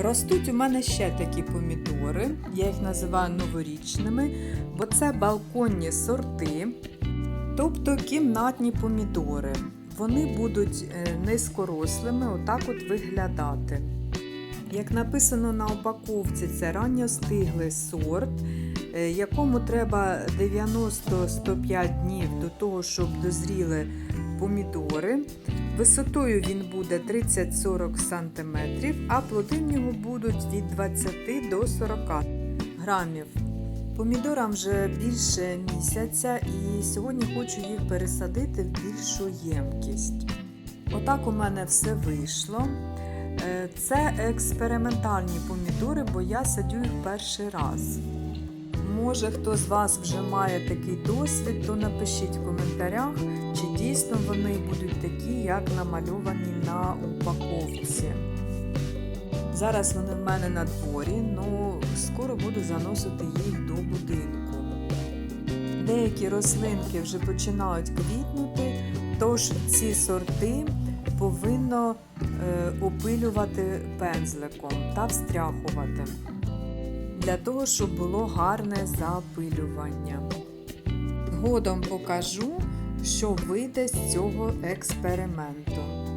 Ростуть у мене ще такі помідори, я їх називаю новорічними, бо це балконні сорти, тобто кімнатні помідори. Вони будуть е, низькорослими, отак от виглядати. Як написано на упаковці, це ранньостиглий сорт, е, якому треба 90-105 днів до того, щоб дозріли помідори. Висотою він буде 30-40 см, а плоди в нього будуть від 20 до 40 грамів. Помідорам вже більше місяця і сьогодні хочу їх пересадити в більшу ємкість. Отак у мене все вийшло. Е, Це експериментальні помідори, бо я садю їх перший раз. Може, хто з вас вже має такий досвід, то напишіть в коментарях, чи дійсно вони будуть такі, як намальовані на упаковці. Зараз вони в мене на дворі, ну скоро буду заносити їх до будинку. Деякі рослинки вже починають квітнути, тож ці сорти повинно е, опилювати пензликом та встряхувати для того, щоб було гарне запилювання. Згодом покажу, що вийде з цього експерименту.